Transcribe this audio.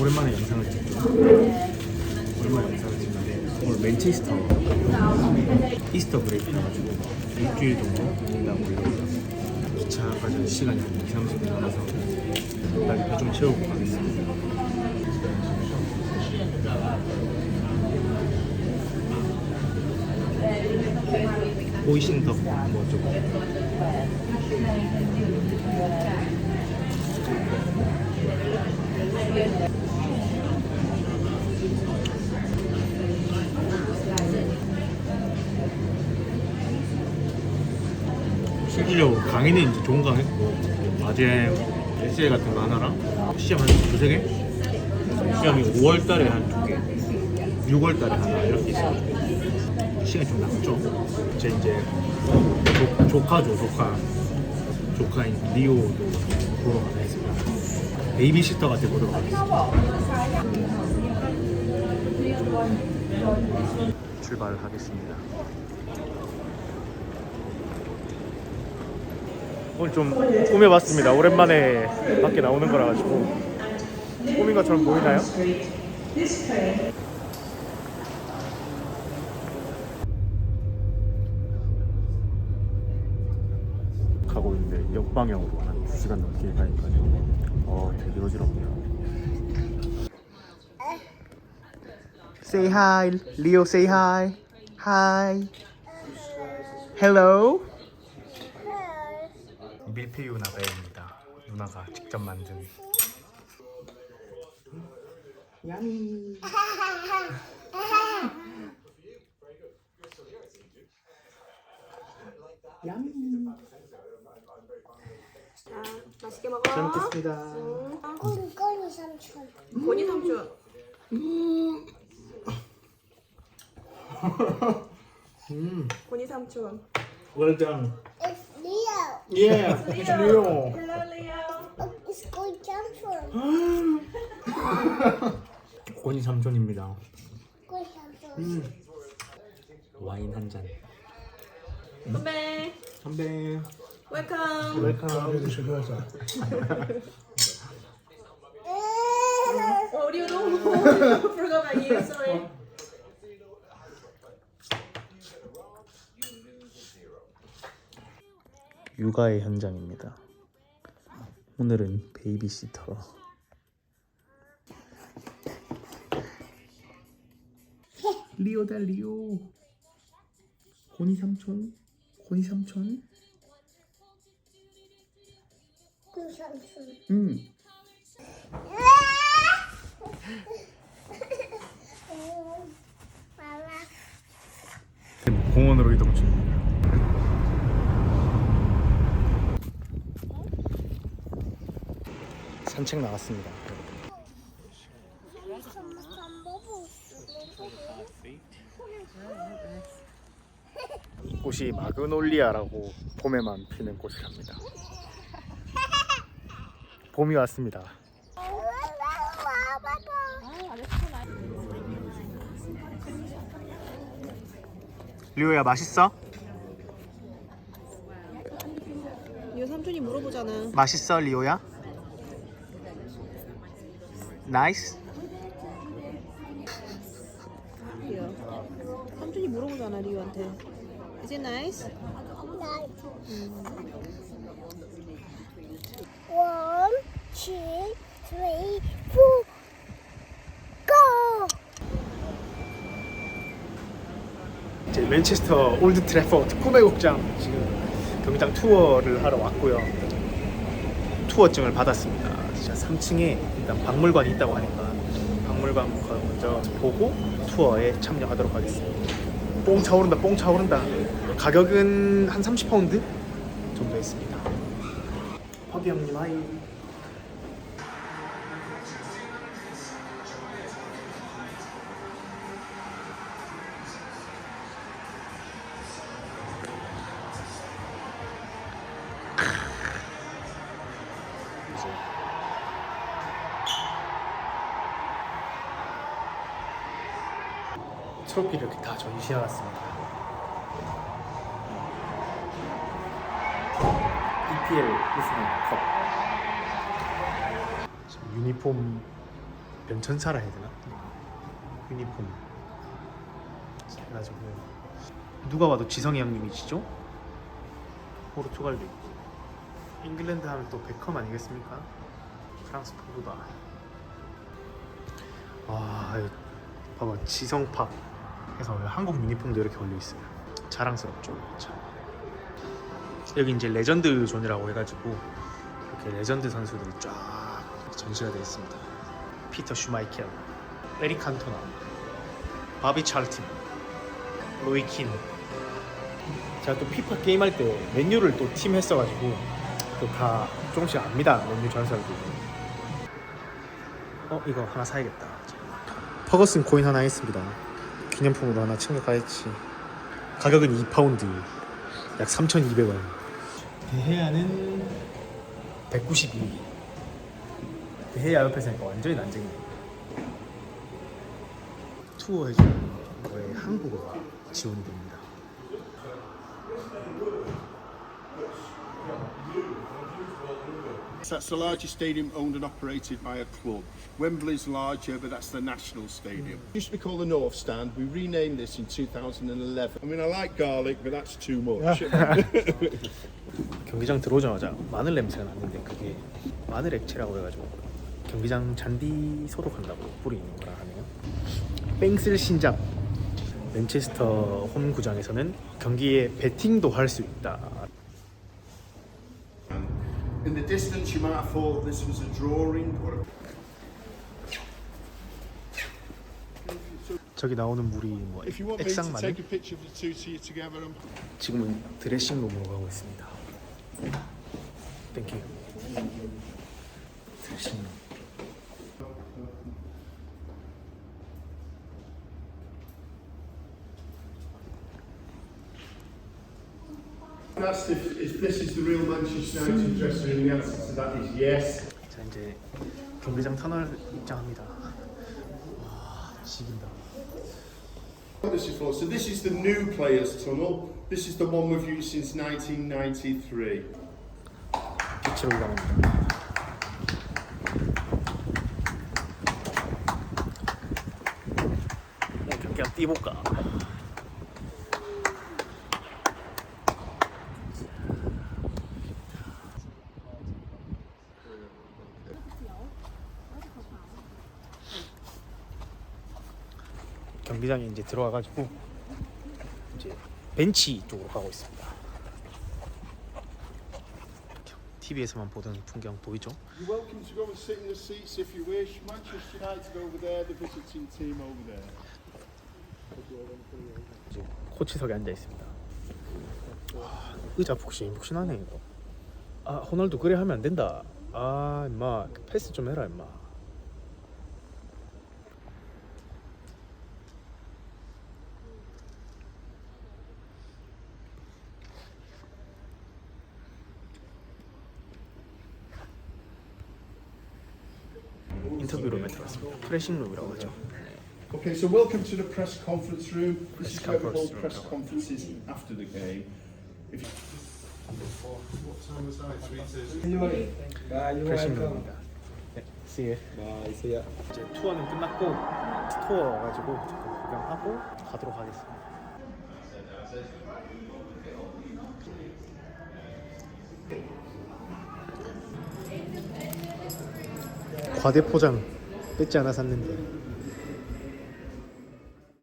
오랜만에 영상을 찍죠. 오랜만에 영상을 찍는데 오늘 맨체스터 이스터 브레이크 나가지고 일주일 정도 일하고 이러고 기차까지 시간이 한 2, 30분 남아서 일단 배좀 채우고 가겠습니다. 보이신더 뭐 어쩌고 실 질적으로 강의는 이제 좋은 강의 했고 과제 에세이 같은 거 하나랑 시험 한 두세 개? 시험이 5월 달에 한 두 개, 6월 달에 하나 이렇게 있어요. 시간이 좀 남죠. 제 이제 조, 조카죠, 조카. 조카인 리오도 보러 가겠습니다. 베이비시터 같은 보러 가겠습니다. 출발하겠습니다. 오늘 좀 꾸며봤습니다. 오랜만에 밖에 나오는 거라 가지고 꾸민 것처럼 보이나요? 가고 있는데 역방향으로 한 2시간 넘게 가니까요. 어, 되게 어지럽네요. Say hi, Leo. Say hi. Hi. Hello. 밀푀유 나베입니다. 누나가 직접 만든. 야미. 야미. 자, 맛있게 먹어. 잘 먹겠습니다. 꽁꽁이 삼촌. 고니 삼촌. 고니 삼촌. Well done. It's Leo. Yeah, it's Leo. Hello, Leo. Oh, it's going 삼촌. 고니 삼촌입니다. 꽁이 삼촌. 와인 한 잔. 건배. 선배. 웰컴. 웰컴. 어, 리오 너무 forgot about you. Sorry. 육아의 현장입니다. 오늘은 베이비시터. 리오다 리오. 고니 삼촌. 고니 삼촌. 꽁이 삼촌. 음. 마마. 공원으로 이동 중입니다. 산책 나왔습니다. 이 꽃이 마그놀리아라고 봄에만 피는 꽃이랍니다. 봄이 왔습니다. 리오야 맛있어? 리오 삼촌이 물어보잖아. 맛있어 리오야? 나이스? 리오. 삼촌이 물어보잖아 리오한테. Is it nice? One, two, three, four, go! 이제 맨체스터 올드 트래퍼드 꿈의 곡장 지금 경기장 투어를 하러 왔고요. 투어증을 받았습니다. 진짜 3층에 일단 박물관이 있다고 하니까 박물관 먼저 보고 투어에 참여하도록 하겠습니다. 뽕 차오른다, 뽕 차오른다. 가격은 한 30파운드 정도 했습니다. 허기 형님 하이. 트로피를 이렇게 다 전시해 왔습니다. EPL 우승 컵. 지금 유니폼 변천사라 해야 되나? 유니폼 해가지고 누가 봐도 지성이 형님이시죠? 포르투갈도 있고 잉글랜드 하면 또 베컴 아니겠습니까? 프랑스 포르다 와 이거 봐봐 지성 파 해서 한국 유니폼도 이렇게 걸려 있어요. 자랑스럽죠. 참. 여기 이제 레전드 존이라고 해가지고 이렇게 레전드 선수들이 쫙 전시가 되어 있습니다. 피터 슈마이켈 에릭 칸토나 바비 찰튼 로이 킨. 제가 또 피파 게임할 때 맨유를 또 팀 했어가지고 또 다 조금씩 압니다 맨유 전설도 어 이거 하나 사야겠다. 퍼거슨 코인 하나 했습니다 기념품으로 하나 챙겨가야지. 가격은 2파운드 약 3,200원. 대해야는 192 대해야 옆에 서 니까 완전히 난쟁이네. 투어 해주는 거에 한국어가 지원이 됩니다 That's the largest stadium owned and operated by a club. Wembley's larger, but that's the national stadium. It used to be called the North Stand. We renamed this in 2011. I mean, I like garlic, but that's too much. 경기장 들어오자마자 마늘 냄새가 났는데 그게 마늘 액체라고 해가지고 경기장 잔디 소독한다고 뿌리는 거라 하네요. 뺑쓸 신잡 맨체스터 홈 구장에서는 경기에 베팅도 할 수 있다. In the distance, you might have thought this was a drawing or a 저기 나오는 물이 뭐 If you want me to 액상 마늘? take a picture of the two to you together, I'm 지금은 드레싱룸으로 가고 있습니다. 땡큐. 드레싱룸. asked if, if this is the real Manchester United dressing room. The answer to that is yes. 자 이제 경기장 터널 입장합니다. 와 지긴다. What this is for? So this is the new players' tunnel. This is the one we've used since 1993. 빛으로 올라갑니다. 어, 경기 한번 뛰어볼까? 경기장에 이제 들어와가지고 이제 벤치 쪽으로 가고 있습니다. TV에서만 보던 풍경 보이죠? You're welcome to go and sit in the seats if you wish. Manchester United over there, the visiting team over there. 이제 코치석에 앉아 있습니다. 와, 의자 푹신 푹신하네 이거. 아 호날두 그래 하면 안 된다. 아 임마 패스 좀 해라 임마. 룸에 들어왔습니다. 프레싱 룸이라고 하죠. Okay, so welcome to the press conference room. This is where we hold press conferences after the game. If you... What time was that? 프레싱 룸입니다. 네, see you. Bye, see ya. 이제 투어는 끝났고 투어 와가지고 잠깐 구경하고 가도록 하겠습니다. 과대 포장 뺏지 않아 샀는데